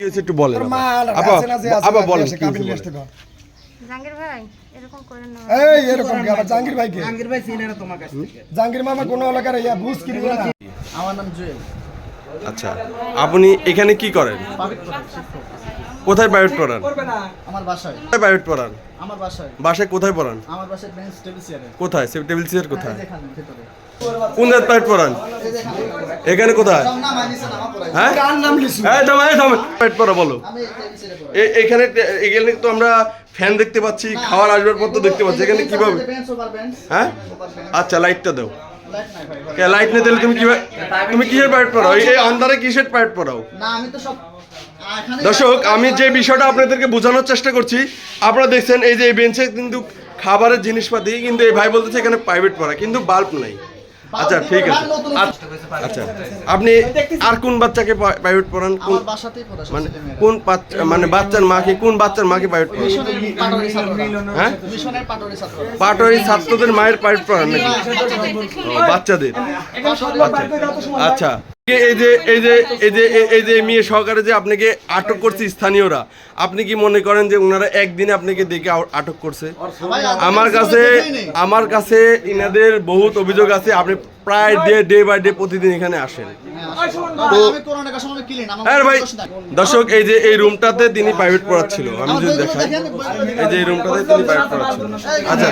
একটু বলেন না, বলেন। জাহাঙ্গীর ভাই এরকম করেন না। এই এরকম কি? আবার জাহাঙ্গীর ভাইকে? জাহাঙ্গীর ভাই চিনে তোমার কাছ জাহাঙ্গীর মামা কোন এলাকার ইয়া বুঝ কি দিবে আমার নাম জুয়েল। আচ্ছা আপনি এখানে কি করেন? কোথায় প্রাইভেট পড়ান? আমার বাসায়। কোথায় প্রাইভেট পড়ান? আমার বাসায়। বাসায় কোথায় পড়ান? আমার বাসায় বেঞ্চ টেবিল চেয়ারে কোথায়? টেবিল চেয়ার কোথায়? কোন জায়গায় প্রাইভেট পড়ান? এখানে কোথায়? হ্যাঁ? বলো। এখানে এখানে তো আমরা ফ্যান দেখতে পাচ্ছি খাওয়ার আসবাবপত্র দেখতে পাচ্ছি। এখানে কীভাবে? হ্যাঁ? আচ্ছা লাইটটা দাও। লাইট নাই কে লাইট না দিলে তুমি কীভাবে তুমি কিসের প্রাইভেট পড়াও? এই আন্ধারে কিসের প্রাইভেট পড়াও? না আমি তো সব দর্শক আমি যে বিষয়টা আপনাদেরকে বোঝানোর চেষ্টা করছি আপনারা দেখছেন এই যে এই বেঞ্চে কিন্তু খাবারের জিনিসপাতি কিন্তু এই ভাই বলতেছে এখানে প্রাইভেট পড়া কিন্তু বাল্ব নাই। আচ্ছা ঠিক আছে। আচ্ছা, আচ্ছা। আপনি আর কোন বাচ্চাকে প্রাইভেট পড়ান কোন মানে কোন বাচ্চা মানে বাচ্চার মাকে কোন বাচ্চার মাকে প্রাইভেট পড়ান। হ্যাঁ। পাটোয়ারি ছাত্রদের মায়ের প্রাইভেট পড়ান নাকি? বাচ্চাদের আচ্ছা। এই যে এই যে এই যে এই- এই যে মেয়ে সহকারে যে আপনাকে আটক করছে স্থানীয়রা আপনি কি মনে করেন যে ওনারা একদিনে আপনাকে দেখে আটক করছে? আমার কাছে আমার কাছে ইনাদের বহুত অভিযোগ আছে আপনি প্রায় ডে ডে বাই ডে প্রতিদিন এখানে আসেন। আমার হ্যাঁ ভাই দর্শক এই যে এই রুমটাতে তিনি প্রাইভেট পড়াচ্ছিল। আমি যদি দেখাই। এই যে এই রুমটাতে তিনি প্রাইভেট পড়াচ্ছিল। আচ্ছা।